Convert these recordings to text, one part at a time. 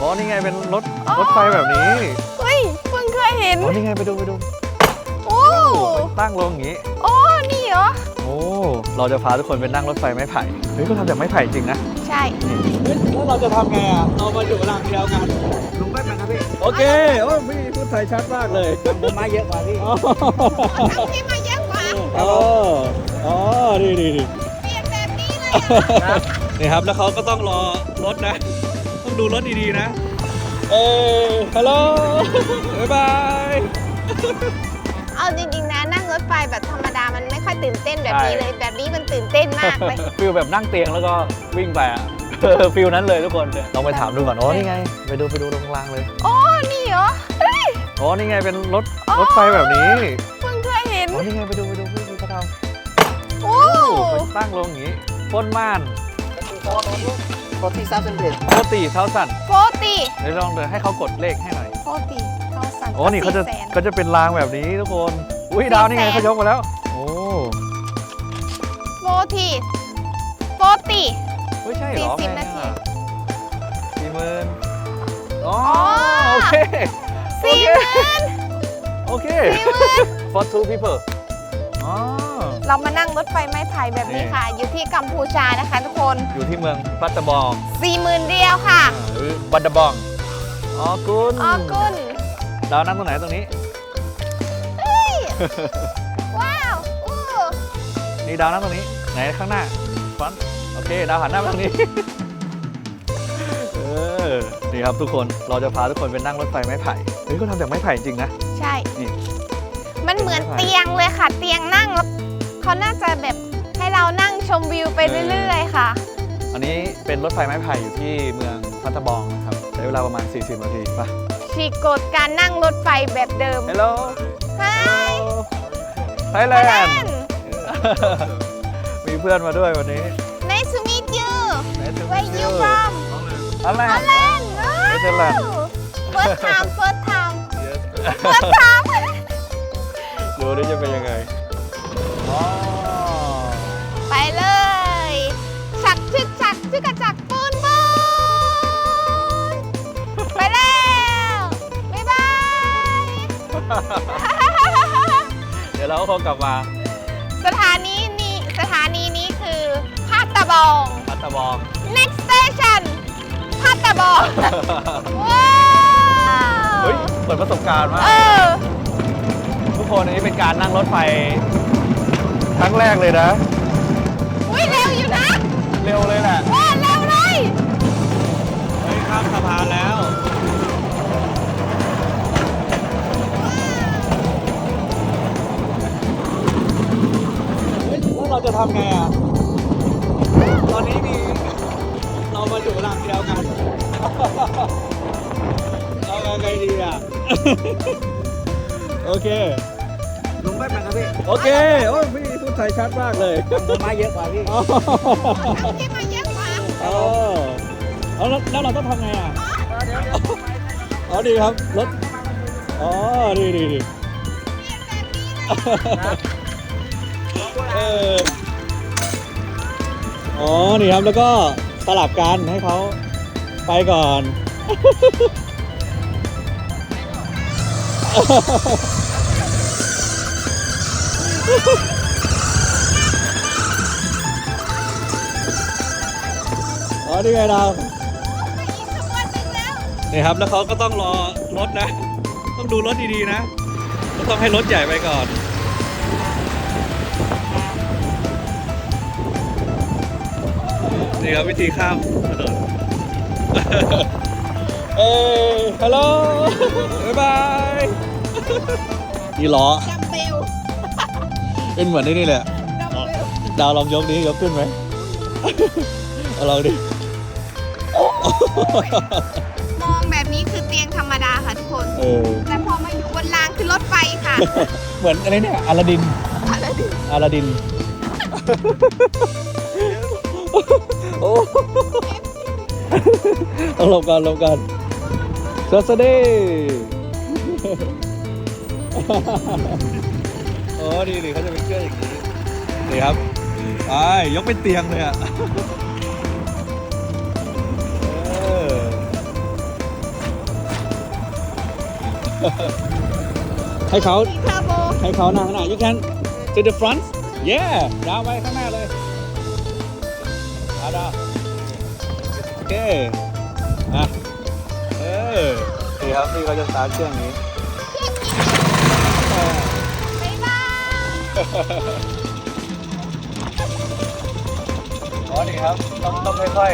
อ๋อนี่ไงเป็นรถรถไฟแบบนี้เฮ้ยเพิ่งเคยเห็น อ๋อนี่ไงไปดูไปดูโอ้ตั้งลงอย่างนี้ โอ้นี่เหรอ โอ้เราจะพาทุกคนไปนั่งรถไฟไม้ไผ่ เฮ้ยก็ทำจากไม้ไผ่จริงนะ ใช่แล้วเราจะทำไงอะ เรามาอยู่รางเดียวกันลุงแป๊บนึงครับพี่ โอเค โอ้พี่พูดไทยชัดมากเลยผมมาเยอะกว่าพี่อ๋อทั้งที่มาเยอะกว่าอ๋ออ๋อดีดีดีเปลี่ยนแบบนี้เลยอะนี่ครับแล้วเขาก็ต้องรอรถนะ ต้องดูรถดีๆนะ เอ้ฮัลโหลบ๊ายบาย เอาจริงๆนะนั่งรถไฟแบบธรรมดามันไม่ค่อยตื่นเต้นแบบนี้ใช่เลยแบบนี้มันตื่นเต้นมากเลย ฟิลแบบนั่งเตียงแล้วก็วิ่งไปอะฟิลนั้นเลยทุกคนลองไปถามดูก่อนอ๋อนี่ไง ไปดูไปดูตรงกลางเลยโอ้นี่เหรอเฮ้ยอ๋อนี่ไงเป็นรถอ๋อรถไฟแบบนี้เพิ่งเคยเห็นอ๋อนี่ไงไปดูไปดูพี่ดูเขาทโอ้ำมันตั้งลงอย่างนี้พ่นม่าน พอที่ทราบเส้นเดดปกติเท้าสั่นโฟตีเดี๋ยวลองเดินให้เขากดเลขให้หน่อยโฟตีเขาสั่นอ๋อนี่เขาจะสี่แสเขาจะเป็นรางแบบนี้ทุกคนอุ้ยดาวนี่ไงเขายกมาแล้ว โอ้โฟตีโฟตีเฮ้ยใช่เหรอสี่สิบแพงนาทีอะสี่หมื่นอ๋ออ๋อโอเคสี่หมื่น โอเคสี่หมื่น for two people อ๋อ เรามานั่งรถไฟไม้ไผ่แบบนี้นี่ค่ะ อยู่ที่กัมพูชานะคะทุกคน อยู่ที่เมืองปัตตาบองสี่หมื่นเดียวค่ะหรือบัตตาบองอ๋อกุนออกุนดาวนั่งตรงไหนตรงนี้เฮ้ยว้าวอู้นี่ดาวนั่งตรงนี้ ไหนข้างหน้าฟอนโอเค ดาวหันหน้ามาทางนี้ เออ นี่ครับทุกคน เราจะพาทุกคนไปนั่งรถไฟไม้ไผ่เฮ้ยก็ทำจากไม้ไผ่จริงนะ ใช่ นี่ มันเหมือนไม้ไผ่เตียงเลยค่ะ เตียงนั่งแล้ว เขาน่าจะแบบให้เรานั่งชมวิวไปเรื่อยๆค่ะ อันนี้เป็นรถไฟไม้ไผ่อยู่ที่เมืองพัทบองนะครับใช้เวลาประมาณ 40 นาทีไปฉีกกฎการนั่งรถไฟแบบเดิม ฮัลโหลไฮไทยแลนด์มีเพื่อนมาด้วยวันนี้ Nice to meet you Nice to Where meet you you from อะไร Holland Netherlands First time first time Yes first time ดูนี่จะเป็นยังไง อ๋อ เดี๋ยวเราก็คงกลับมาสถานีนี้สถานีนี้คือพาตะบอง พัทบอง next station พาตะบอง ว้าวเฮ้ยเปิดประสบการณ์มากเออทุกคนอันนี้เป็นการนั่งรถไฟครั้งแรกเลยนะ อุ้ยเร็วอยู่นะ เร็วเลยแหละเออเร็ว เราจะทำไงอะ ตอนนี้มีเรามาอยู่รางเดียวกัน เอาไงดีอะ โอเค ลุงแป๊บนึงครับพี่โอเค โอ้ยพี่พูดไทยชัดมากเลยผมมาเยอะกว่าพี่อ๋อที่มาเยอะกว่าอ๋อเอาแล้วแล้วเราต้องทำไงอะอ๋อดีครับ รถ อ๋อ ดีดีดีเอ ออ๋อ นี่ครับ แล้วก็สลับกันให้เขาไปก่อน อ๋อ นี่ไงเราวนหนึ่งแล้วนี่ครับ แล้วเขาก็ต้องรอรถนะ ต้องดูรถดีๆนะ ก็ต้องให้รถใหญ่ไปก่อน นี่ครับวิธีข้ามถนนเอ้ยฮัลโหลบ๊ายบายนี่ล้อดัมเบลเป็นเหมือนนี่นี่แหละดัมเบลดาวลองยกนี้ยกขึ้นไหมเอาลองดิมองแบบนี้คือเตียงธรรมดาค่ะทุกคน เออ แต่พอมาอยู่บนรางคือรถไฟค่ะ เหมือนอะไรเนี่ยอลาดินอะไรดิอลาดิน โอ้ต้องหลบกันหลบกันสวัสดีโอ้ดีดีเขาจะเป็นเครื่องอย่างนี้นี่ครับไปยกเป็นเตียงเลยอะเออให้เขามีเทอร์โบให้เขานั่งข้างหน้า you can to the front yeah ดาวไปข้างหน้าเลย ดาวดาวโอเคอะเออนี่ครับพี่เขาจะสตาร์ทเครื่องนี้บ๊ายบายอ๋อนี่ครับต้องต้องค่อย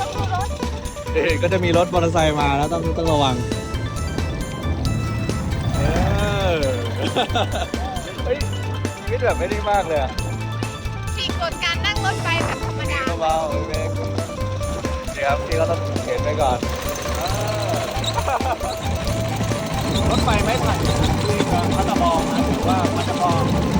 ต้องดูรถๆเอ๊ะก็จะมีรถมอเตอร์ไซค์มาแล้วต้องต้องระวังเออ เฮ้ยชีวิตแบบไม่ได้มากเลยอะ เบาๆเบรกนี่ครับพี่ก็ต้องเข็นไปก่อนรถไฟไม่ผ่ที่เมืองพัทบองนะถือว่าพัทบองโอ้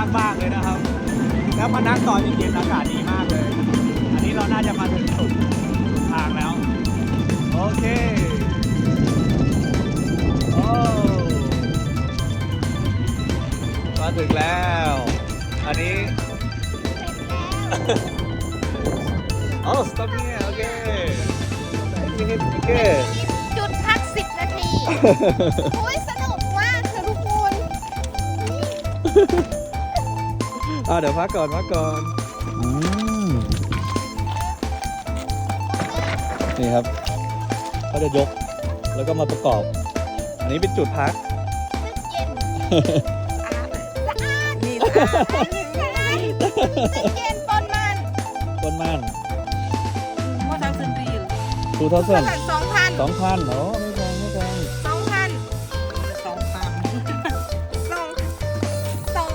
ที่ดีมากๆเลยนะครับ แล้วมานั่งตอนเย็นๆอากาศดีมากเลย อันนี้เราน่าจะมาถึงสุดทางแล้ว โอเค โอ้มาถึงแล้ว อันนี้โอ้ stop here โอเค minute โอเคจุดพัก10นาที โอ้ยสนุกมากค่ะทุกคน อ่าเดี๋ยวพักก่อนพักก่อนอืมนี่ครับเขาจะยกแล้วก็มาประกอบ อันนี้เป็นจุดพักเย็นสะอาดนี่สะอาดสะอาดเย็นปนมันต้นม่านว่าทางเซนรีลทูเท่าเท่าเส้นไหร่สองพันสองพันอ๋อไม่แพงไม่แพงสองพันสองพันสองสอง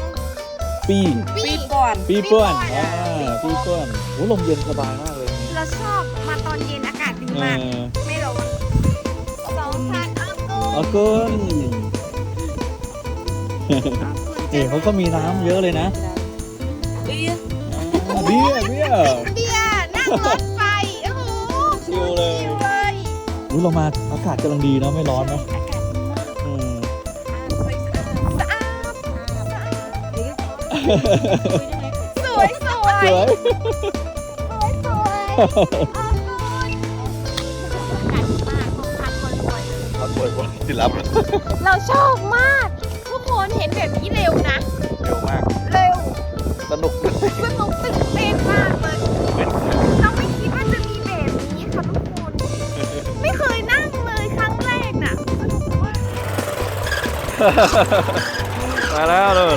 ปีปี ปีก่อนปีเปื้อนปีเปื้อนอ่าปีเปื้อนโอ้ลมเย็นสบายมากเลยนี่เราชอบมาตอนเย็นอากาศดีเอมาก อไม่ร้อนสองพันเอากูเอาเกินนี่เขาก็มีน้ำเยอะเลยนะเอ้ยอ่าเบียร์เบียร์เบียร์นั่งรถไฟ โอ้โหชิลเลย ชิลเลยรู้เรามาอากาศกำลังดีเนาะไม่ร้อนนะอากาศดีมากอืม สะอาดสะอาดเอ้ยสวย สวยสวยสวยสวยเอาคุณอากาศดีมากห้องพักคนรวยเลยเขาสวยกว่าที่รับเราชอบมาก ทุกคนเห็นแบบนี้เร็วนะเร็วมาก เร็วสนุกสนุกตื่นเต้นมากเลยเราไม่คิดว่าจะมีแบบนี้ค่ะทุกคน ไม่เคยนั่งเลยครั้งแรกน่ะสนุกมากมาแล้วเลย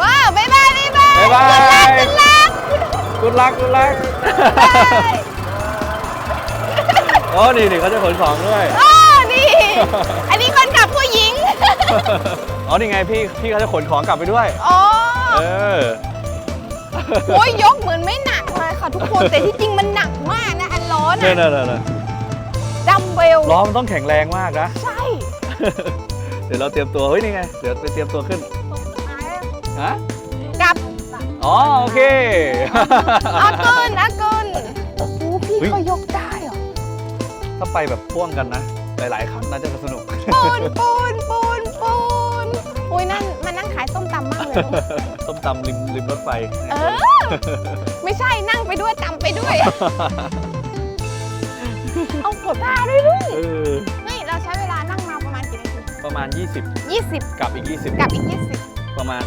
ว้าวบ๊ายบายบ๊ายบาย บ๊ายบาย กุดลักกุดลักกุดลักกุดลักโอ้นี่นี่เขาจะขนของด้วยอ๋อนี่ อันนี้คนขับผู้หญิง อ๋อ นี่ไงพี่พี่เขาจะขนของกลับไปด้วย อ๋อ เออ โอ้ยยกเหมือนไม่หนักเลยค่ะทุกคน แต่ที่จริงมันหนักมากนะ อันล้อเนี่ยน่ะเนี่ยเนี่ยดัมเบล ล้อมันต้องแข็งแรงมากนะ ใช่เดี๋ยวเราเตรียมตัว เฮ้ย นี่ไง เดี๋ยวไปเตรียมตัวขึ้นฮะกลับ อ๋อโอเค อากุนอากุนโอ้พี่เฮ้ยเขายกได้เหรอถ้าไปแบบพ่วงกันนะ หลายๆคันน่าจะสนุก ปูนปูนปูนปูนอุ้ยนั่นมันนั่งขายส้มตำมากเลยลูกต้มตำริมริมรถไฟเออ ไม่ใช่นั่งไปด้วยตำไปด้วย เอาขอตาด้วยลูกเออนี่เราใช้เวลานั่งมาประมาณกี่นาทีประมาณ 20 20 กับอีก 20 กับอีกประมาณ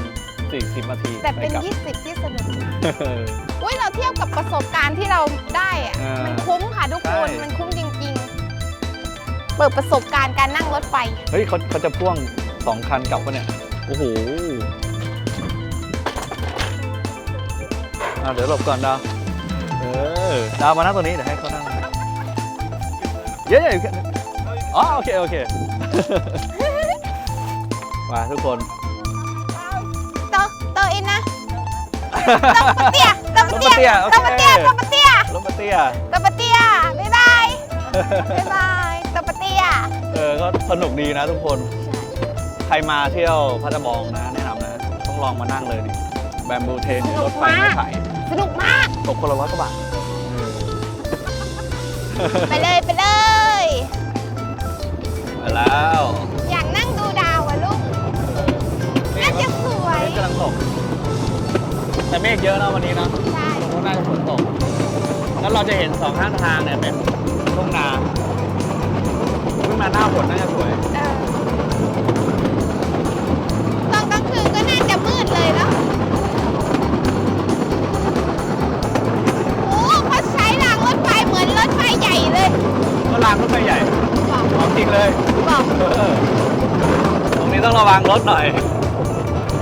40นาที20แต่เป็นไปกลับ 20 ที่สนุกมากเอออุ้ยเราเทียบกับประสบการณ์ที่เราได้อะอ่ามัมันคุ้มค่ะทุกคน ใช่ มันคุ้มจริงๆ เปิดประสบการณ์การนั่งรถไฟ เฮ้ยเขาเขาจะพ่วงสองคันกลับปะเนี่ย โอ้โหอะเดี๋ยวหลบก่อนดาวเออดาวมานั่งตัวนี้ เดี๋ยวให้เขานั่งเย้ๆอ๋อโอเค โอเค มาทุกคนโตโต อินนะโตปะเตียโตปะเตียโตปะเตียโอเคโตปะเตียโตปะเตียลงมาเตี้ยตะปะเตียบ๊ายบายบ๊ายบายตะปะเตียเออก็สนุกดีนะทุกคน ใครมาเที่ยวพัทบองนะแนะนำนะ ต้องลองมานั่งเลยนี่แบมบูเทนรถไฟไม้ไผ่สนุกมากตกคนละร้อยกว่าบาทไปเลยไปเลยมาแล้ว อยากนั่งดูดาวอะลูกน่าจะสวยเมฆกำลังตก แต่เมฆเยอะนะวันนี้นะใช่เพราะน่าจะฝนตก แล้วเราจะเห็นสองข้างทางเนี่ยเป็นทุ่งนาขึ้นมาหน้าฝนน่าจะสวย เออตอนกลางคืนก็น่าจะมืดเลยแล้วโอ้เขาใช้รางรถไฟเหมือนรถไฟใหญ่เลยก็รางรถไฟใหญ่บอกของจริงเลย บอกเออตรงนี้ต้องระวังรถหน่อย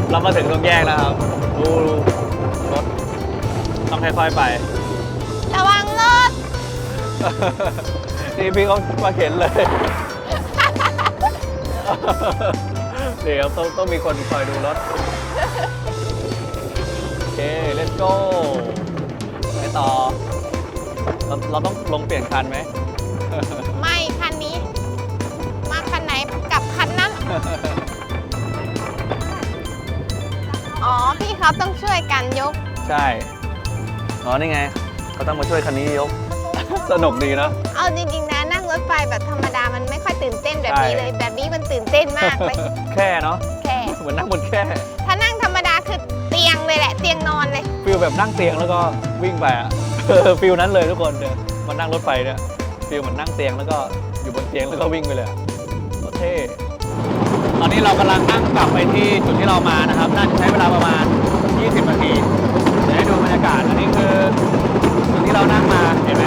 เรามาถึงตรงแยกแล้วครับ ดูรถ ต้องค่อยๆไประวังรถนี่พี่เขามาเข็นเลย เดี๋ยวต้องต้องมีคนคอยดูรถ โอเค let's go ไปต่อ เราเราต้องลงเปลี่ยนคันไหม ไม่คันนี้ มาคันไหนกลับคันนั้น อ๋อ พี่เขาต้องช่วยกันยก ใช่ อ๋อนี่ไงเขาต้องมาช่วยคันนี้ยก สนุกดีนะ เอาจริงๆนะนั่งรถไฟแบบธรรมดามันไม่ค่อยตื่นเต้นแบบนี้ใช่เลย แบบนี้มันตื่นเต้นมากเลยแค่เนาะแค่เหมือนนั่งบนแค่ถ้านั่งธรรมดาคือเตียงเลยแหละเตียงนอนเลยฟิลแบบนั่งเตียงแล้วก็วิ่งไปอะฟิลนั้นเลยทุกคนเดินมานั่งรถไฟเนี่ยฟิลเหมือนนั่งเตียงแล้วก็อยู่บนเตียงแล้วก็วิ่งไปเลยอะโคตรเท่ตอนนี้เรากำลังนั่งกลับไปที่จุดที่เรามานะครับ น่าจะใช้เวลาประมาณ 20 นาทีากาศอันนี้คือจุดที่เรานั่งมาเห็นไหม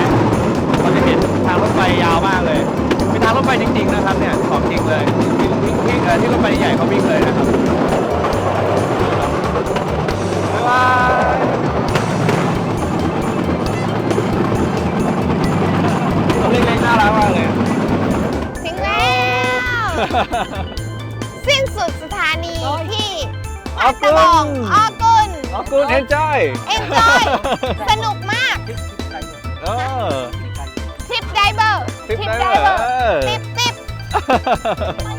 เราจะเห็นทางรถไฟยาวมากเลยเป็นทางรถไฟจริง ๆ นะครับเนี่ยของจริงเลยที่ที่ที่เออที่รถไฟใหญ่เขาวิ่งเลยนะครับบ๊ายบายตัวเล็กๆน่ารักมากเลย ถึงแล้ว สิ้นสุดสถานีที่ออพักตะบองออก นออกุนเอนจอย Enjoy สนุกมาก เออทริปไดเวอร์ทริปไดได้เวเออร์อติปติป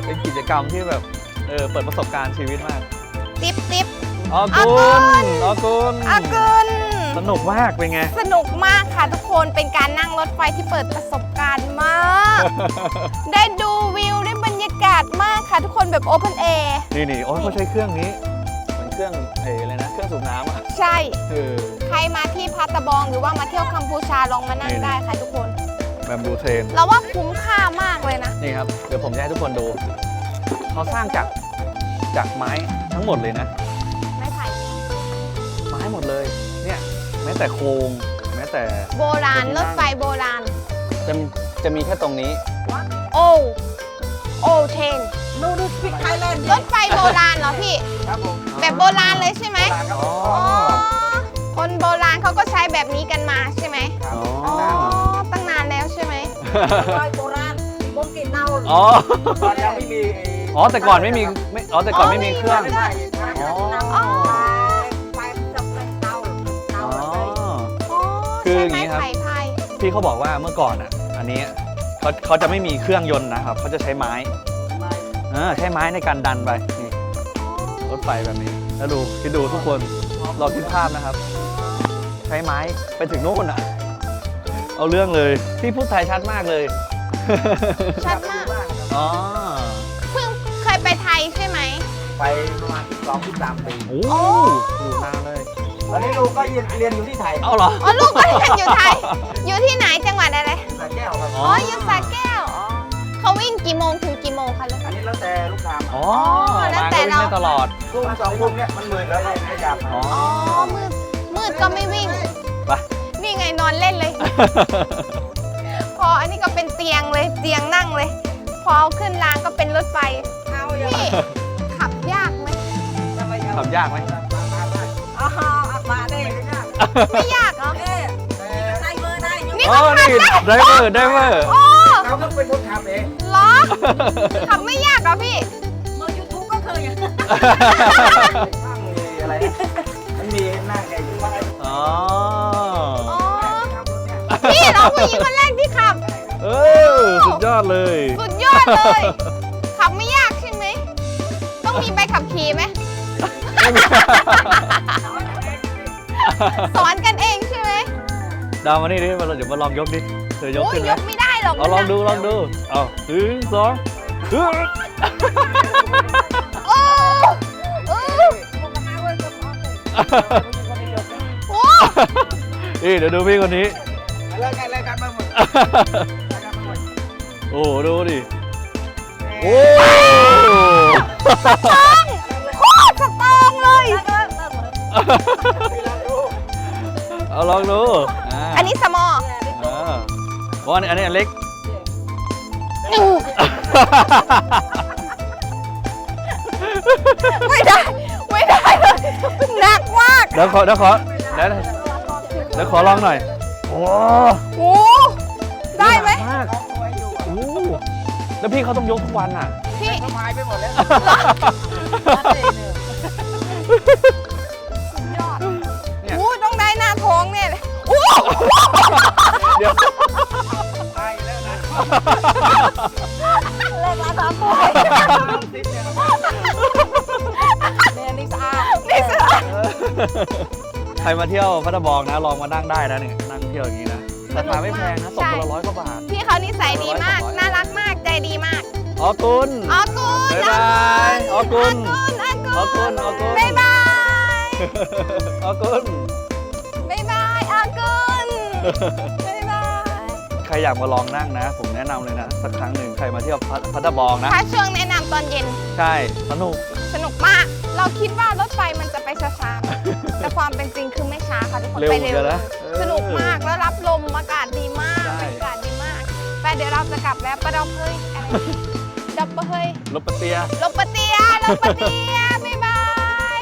เป็นกิจกรรมที่แบบ เออ เปิดประสบการณ์ชีวิตมากติปติปออออกุกุนนออกุนออกุนสนุกมากเป็นไง สนุกมากค่ะทุกคนเป็นการนั่งรถไฟที่เปิดประสบการณ์มาก ได้ดูวิวได้บรรยากาศมากค่ะทุกคนแบบโอเพนแอร์ นี่นี่โอ้ยเขาใช้เครื่องนี้ เหมือนเครื่องเอออะไรนะเครื่องสูบน้ำอะใช่ เออใครมาที่พัตตะบองหรือว่ามาเที่ยวกัมพูชาลองมานั่งนี่ได้ค่ะทุกคน แบมบูเทรนเราว่าคุ้มค่ามากเลยนะ นี่ครับ เดี๋ยวผมจะให้ทุกคนดู เขาสร้างจากจากไม้ทั้งหมดเลยนะ ไม่ไผ่ไม้หมดเลย เนี่ยแม้แต่โครงแม้แต่โบราณรถไฟโบราณ จะจะมีแค่ตรงนี้ โอโอเทน No, no speak Thailand. รถไฟโบราณเหรอพี่ ครับผม แบบโบราณเลยใช่ไหมอ๋อคนโบราณเขาก็ใช้แบบนี้กันมาใช่ไหมอ๋อตั้งนานแล้วใช่ไหมรอยโบราณบงกินเน่าอ๋อ ตอนยังไม่มีไอ๋อแต่ก่อนไม่มีไม่อ๋อแต่ก่อนไม่มีเครื่อง ไม่ได้ใช่อ๋ออ๋อไปจับไปเตาเตาอ๋อใส่อ๋อคือใช่อย่างนี้ครับ ไผ่ไผ่พี่เขาบอกว่าเมื่อก่อนอะ อันนี้เขาเขาจะไม่มีเครื่องยนต์นะครับเขาจะใช้ไม้เออใช้ไม้ในการดันไป รถไฟแบบนี้ แล้วดูคิดดูทุกคนลองคิดภาพนะครับ ใช้ไม้ไปถึงโน่นอะ เอาเรื่องเลยพี่พูดไทยชัดมากเลยชัดมากอ๋อเพิ่งเคยไปไทยใช่ไหมไปประมาณสองถึงสามปีโอ้โอ้อยู่นานเลยตอนนี้ลูกก็เรียนเรียนอยู่ที่ไทยเอาเหรออ๋อลูกก็เรียนอยู่ไทย อยู่ที่ไหนจังหวัดอะไรสระแก้วครับอ๋อ๋อออยู่สระแก้วอ๋อ เขาวิ่งกี่โมงถึงกี่โมงคะลูกอันนี้แล้วแต่ลูกค้าอ๋อแล้วมาแต่ก็วิ่งเราได้ตลอดทุ่มสองทุ่มเนี่ยมันหมื่นแล้วเลยไม่จับอ๋ออ๋อมืดมืดก็ไม่วิ่ง ไป นี่ไงนอนเล่นเลย พออันนี้ก็เป็นเตียงเลยเตียงนั่งเลย พอเอาขึ้นรางก็เป็นรถไฟเอาอย่างพี่ขับยากไหมขับยากไหม อ๋อมาได้เลยนะไม่ยากเหรอ เอ๊ะได้เบอร์ได้ยังนี่อ๋อนี่ไดเวอร์ไดเวอร์ โอ้เขาต้องเป็นคน ทำเองเหรอขับไม่ยากเหรอพี่ เมื่อยูทูบก็เคยอะนั่งมีอะไรนะมันมีนั่งไงอยู่ว่าอ๋ออ๋อ ทำรถเนี่ยเราผู้หญิงคนแรกที่ขับ เออสุดยอดเลยสุดยอดเลย ขับไม่ยากใช่ไหม ต้องมีใบขับขี่ไหม สอนกันเองใช่ไหมดาวมานี่ดิมาเดี๋ยวมาลองยกดิเธอยกโอ้ยขึ้นไหยมกไม่ได้ หรอกเอาลองดูลองดูเอาหนึ่งสองฮึบโอ้โอ้โอ้นี่เดี๋ยวดูพี่คนนี้ เลิกกันเลิกกันมาหมดโอ้โหดูดิโอ้โคตรสตรองเลยเอาลองดูาอันนี้สมออ่าบอลอันนี้อันเล็ก ไม่ได้ ไม่ได้เลยหนักมากเดี๋ยวขอเดี๋ยวขอเดี๋ยวเดี๋ยวขอลองหน่อย โอ้โอ้ได้ไหมมากโอ้แล้วพี่เขาต้องยกทุกวันอะ พี่ก็หายไปหมดแล้วยอดเนี่ยโอ้ต้องได้หน้าท้องเนี่ยเลยโอ้เดี๋ยว ตายแล้วนะ เลิกแล้วครับป่วยซิปเนี่ยเนี่ยนี่สะอาดนี่สะอาดใครมาเที่ยวพัทบองนะ ลองมานั่งได้นะเนี่ยนั่งเที่ยวอย่างนี้นะราคาไม่แพงนะตกคนละร้อยกว่าบาท พี่เขานิสัยดีมาก น่ารักมาก ใจดีมากอ๋อตุนออกุนบ๊ายบายออกุนออกุนออกุนบ๊ายบายอ๋อกุนบ๊ายบายออกุนบ๊ายบายใค รอยากมาลองนั่งนะ ผมแนะนำเลยนะ สักครั้งหนึ่งใครมาเที่ยวพัทพัทบองนะ ถ้าช่วงแนะนำตอนเย็นใช่สนุก สนุกมาก เราคิดว่ารถไฟมันจะไปช้าๆ แต่ความเป็นจริงคือไม่ช้าค่ะทุกคนเร็วไปเหมือเร็นวกันนะสนุกมากแล้วรับลมอากาศดีมากใช่ บรรยากาศดีมาก แต่เดี๋ยวเราจะกลับแล้วปะดอมเฮ้ยอะไรดับเบเฮ้ย รถปะเตีย ลบปะเตียลบปะเตีย บ๊ายบาย